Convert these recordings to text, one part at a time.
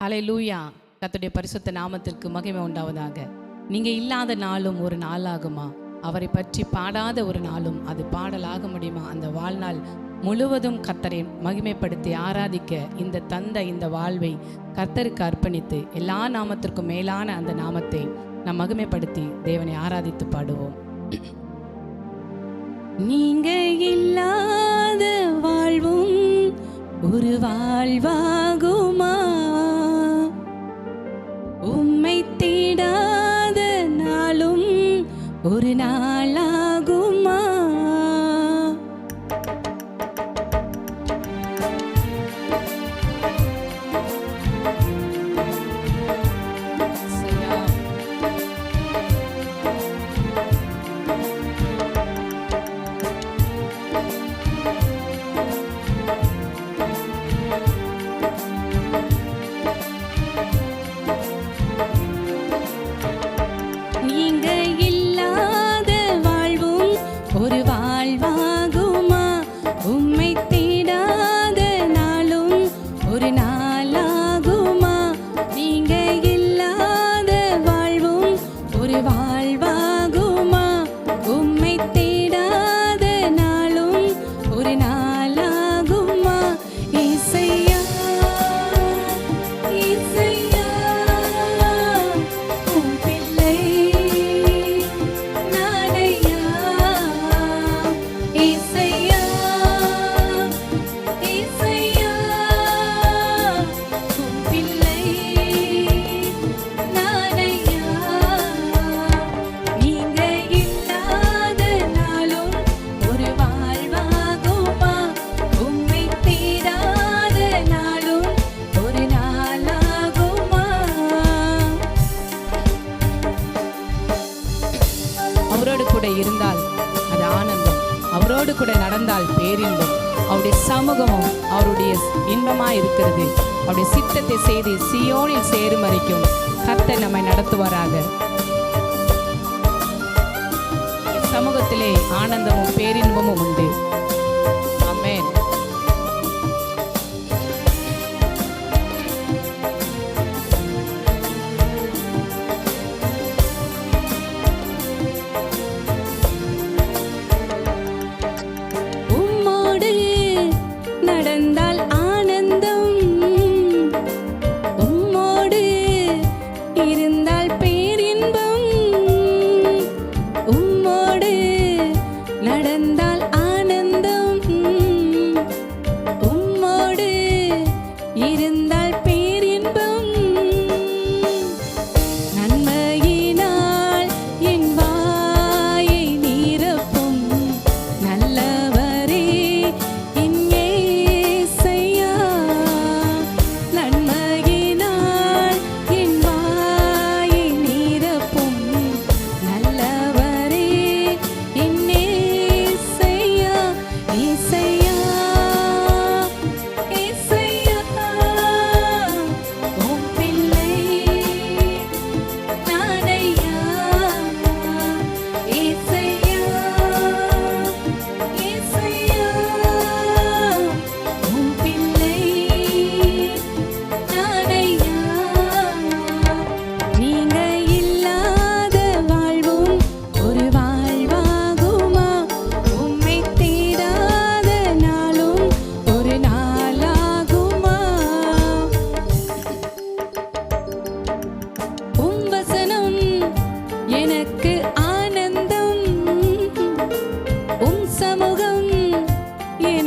அலை லூயா கத்துடைய பரிசுத்த நாமத்திற்கு மகிமை உண்டாவதாக. நீங்க இல்லாத நாளும் ஒரு நாளாகுமா? அவரை பற்றி பாடாத ஒரு நாளும் அது பாடலாக முடியுமா? அந்த வாழ்நாள் முழுவதும் கர்த்தரை மகிமைப்படுத்தி ஆராதிக்க இந்த தந்த இந்த வாழ்வை கர்த்தருக்கு அர்ப்பணித்து எல்லா நாமத்திற்கும் மேலான அந்த நாமத்தை நாம் மகிமைப்படுத்தி தேவனை ஆராதித்து பாடுவோம். நீங்க இல்லாத ஒரு அவரோடு கூட நடந்தால் பேரின்பம். அவருடைய சமூகமும் அவருடைய இன்பமா இருக்கிறது. அவருடைய சித்தத்தை செய்து சியோனில் சேரும் வரைக்கும் கத்தை நம்மை நடத்துவாராக. சமூகத்திலே ஆனந்தமும் பேரின்பமும் உண்டு.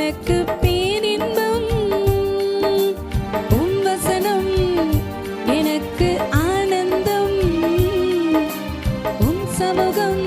எனக்கு பேரின்பம் உன் வசனம் எனக்கு ஆனந்தம் உன் சமூகம்